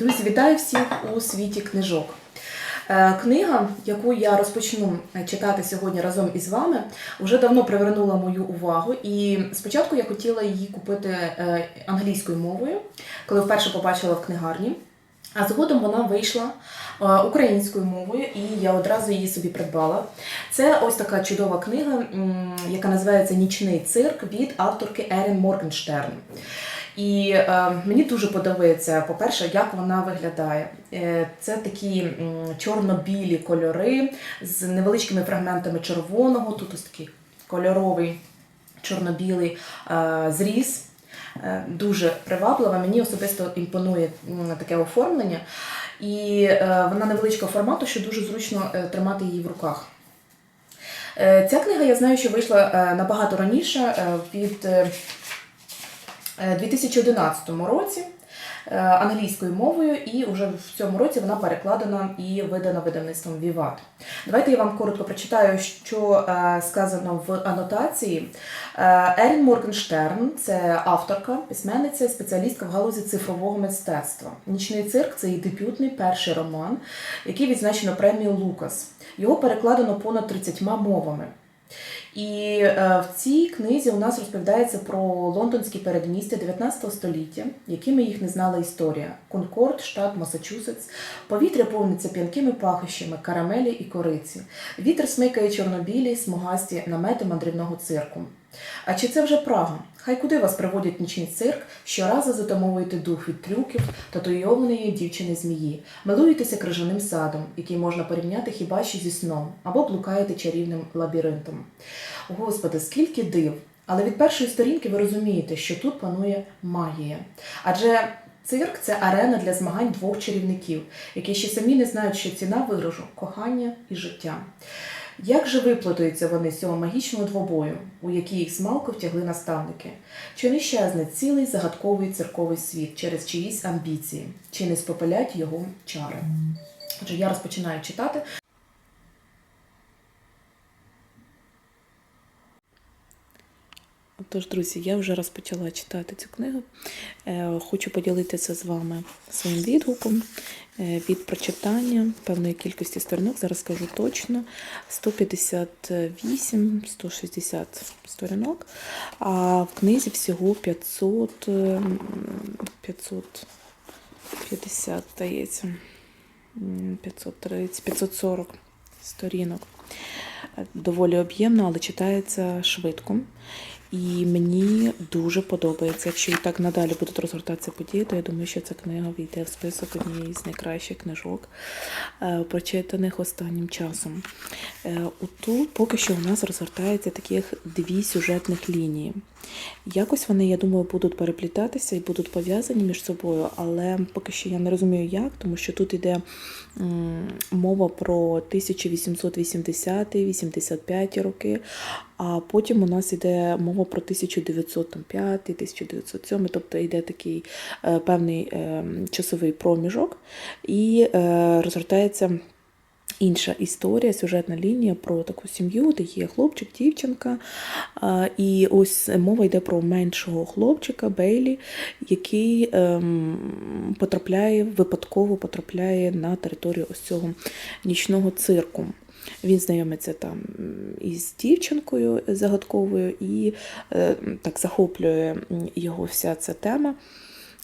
Друзі, вітаю всіх у світі книжок. Е, Книга, яку я розпочну читати сьогодні разом із вами, вже давно привернула мою увагу. І спочатку я хотіла її купити е, англійською мовою, коли вперше побачила в книгарні. А згодом вона вийшла е, українською мовою, і я одразу її собі придбала. Це ось така чудова книга, яка називається Нічний цирк від авторки Ерін Моргенштерн. І е, мені дуже подобається, по-перше, як вона виглядає. Е, це такі чорно-білі кольори з невеличкими фрагментами червоного. Тут ось такий кольоровий чорно-білий е, зріз. Е, дуже приваблива. Мені особисто імпонує таке оформлення. І е, вона невеличкого формату, що дуже зручно е, тримати її в руках. Ця книга, я знаю, що вийшла набагато раніше від 2011 році е, англійською мовою, і вже в цьому році вона перекладена і видана видавництвом Віват. Давайте я вам коротко прочитаю, що е, сказано в анотації. Е, Ерін Моргенштерн це авторка, письменниця, спеціалістка в галузі цифрового мистецтва. Нічний цирк це її дебютний перший роман, який відзначено премією Лукас. Його перекладено понад 30 мовами. І е, в цій книзі у нас розповідається про лондонські передмістя 19 століття, якими їх не знала історія. Конкорд, штат Масачусетс. Повітря повниться п'янкими пахощами, карамелі і кориці. Вітер смикає чорнобілі, смугасті намети мандрівного цирку. А чи це вже Прага? Хай куди вас приводять нічний цирк, щоразу затамовуєте дух від трюків татуйованої дівчини змії, милуєтеся крижаним садом, який можна порівняти хіба що зі сном, або блукаєте чарівним лабіринтом. Господи, скільки див! Але від першої сторінки ви розумієте, що тут панує магія. Адже цирк це арена для змагань двох чарівників, які ще самі не знають, що ціна виграшу кохання і життя. Як же виплатуються вони з цього магічного двобою, у який їх смалко втягли наставники? Чи не щезне цілий загадковий церковий світ через чиїсь амбіції, чи не спопелять його чари? Отже, я розпочинаю читати. Тож, друзі, я вже розпочала читати цю книгу. Е, Хочу поділитися з вами своїм відгуком е, від прочитання певної кількості сторінок. Зараз скажу точно 158-160 сторінок, а в книзі всього 500, е, 550, здається, 530, 540 сторінок. Доволі об'ємно, але читається швидко. І мені дуже подобається. Якщо і так надалі будуть розгортатися події, то я думаю, що ця книга війде в список однієї з найкращих книжок, е, прочитаних останнім часом. Е, Отут поки що у нас розгортається таких дві сюжетних лінії. Якось вони, я думаю, будуть переплітатися і будуть пов'язані між собою, але поки що я не розумію, як, тому що тут йде мова про 1880-85 роки, а потім у нас йде мова про 1905-1907, тобто йде такий е, певний е, часовий проміжок, і е, розгортається. Інша історія, сюжетна лінія про таку сім'ю, де є хлопчик, дівчинка. І ось мова йде про меншого хлопчика Бейлі, який ем, потрапляє, випадково потрапляє на територію ось цього нічного цирку. Він знайомиться там із дівчинкою загадковою, і е, так захоплює його вся ця тема.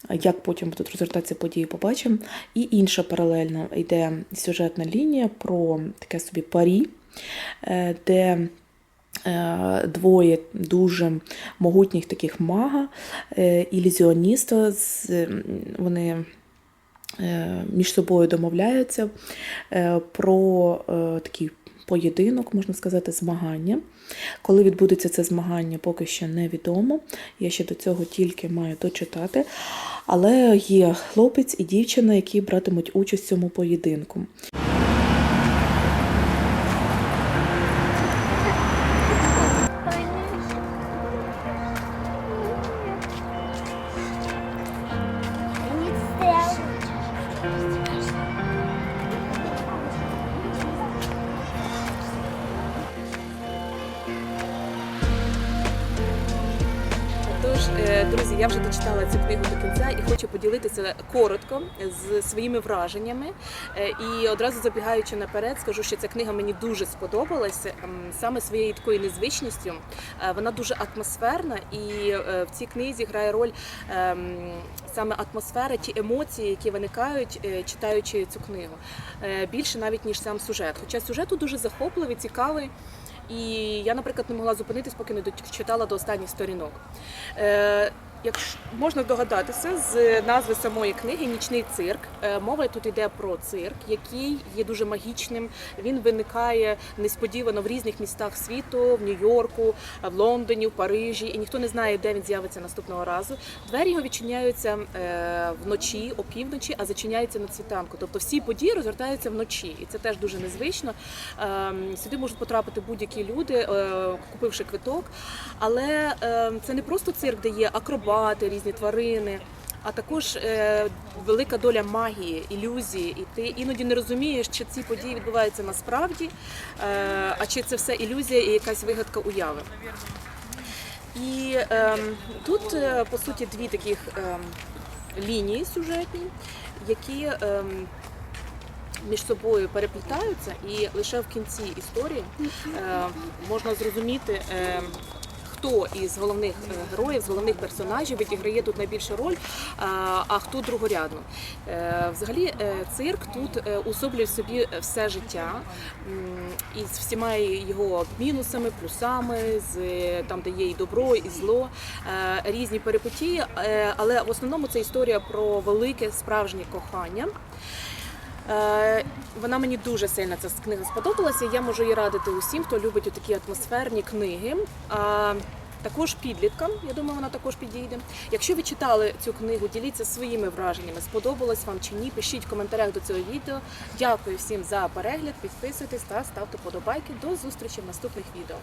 Як потім будуть розгортатися події, побачимо. І інша паралельно йде сюжетна лінія про таке собі парі, е, де е, двоє дуже могутніх таких мага, ілюзіоніста, вони між собою домовляються е, про е, такий поєдинок, можна сказати, змагання. Коли відбудеться це змагання, поки що невідомо. Я ще до цього тільки маю дочитати. Але є хлопець і дівчина, які братимуть участь в цьому поєдинку. Друзі, я вже дочитала цю книгу до кінця і хочу поділитися коротко з своїми враженнями. Е, І одразу забігаючи наперед, скажу, що ця книга мені дуже сподобалася саме своєю такою незвичністю. Е, Вона дуже атмосферна, і е, в цій книзі грає роль ем, саме атмосфера, ті емоції, які виникають, е, читаючи цю книгу. Е, Більше навіть ніж сам сюжет. Хоча сюжет дуже захопливий, цікавий. І я, наприклад, не могла зупинитись, поки не дочитала до останніх сторінок. Е, Якщо можна догадатися з назви самої книги Нічний цирк. Е, Мова тут йде про цирк, який є дуже магічним. Він виникає несподівано в різних містах світу, в Нью-Йорку, в Лондоні, в Парижі, і ніхто не знає, де він з'явиться наступного разу. Двері його відчиняються е, вночі, опівночі, а зачиняються на світанку. Тобто всі події розгортаються вночі, і це теж дуже незвично. Ем, Сюди можуть потрапити будь-які люди, е, купивши квиток. Але е, це не просто цирк, де є акробати, різні тварини. А також е, велика доля магії, ілюзії, і ти іноді не розумієш, чи ці події відбуваються насправді, е, а чи це все ілюзія і якась вигадка уяви. І ем, тут, е, по суті, дві таких ем, лінії сюжетні, які ем, між собою переплітаються, і лише в кінці історії е, можна зрозуміти. Е, Хто із головних е, героїв, з головних персонажів відіграє тут найбільшу роль, а, а хто другорядну. Е, Взагалі, е, цирк тут е, усоблює собі все життя із всіма його мінусами, плюсами, з е, там, де є і добро, і зло, е, різні перипетії. Е, Але в основному це історія про велике справжнє кохання. Е, Вона мені дуже сильно ця книга сподобалася. Я можу її радити усім, хто любить такі атмосферні книги. А, також підліткам, я думаю, вона також підійде. Якщо ви читали цю книгу, діліться своїми враженнями, сподобалось вам чи ні. Пишіть в коментарях до цього відео. Дякую всім за перегляд. Підписуйтесь та ставте подобайки. До зустрічі в наступних відео.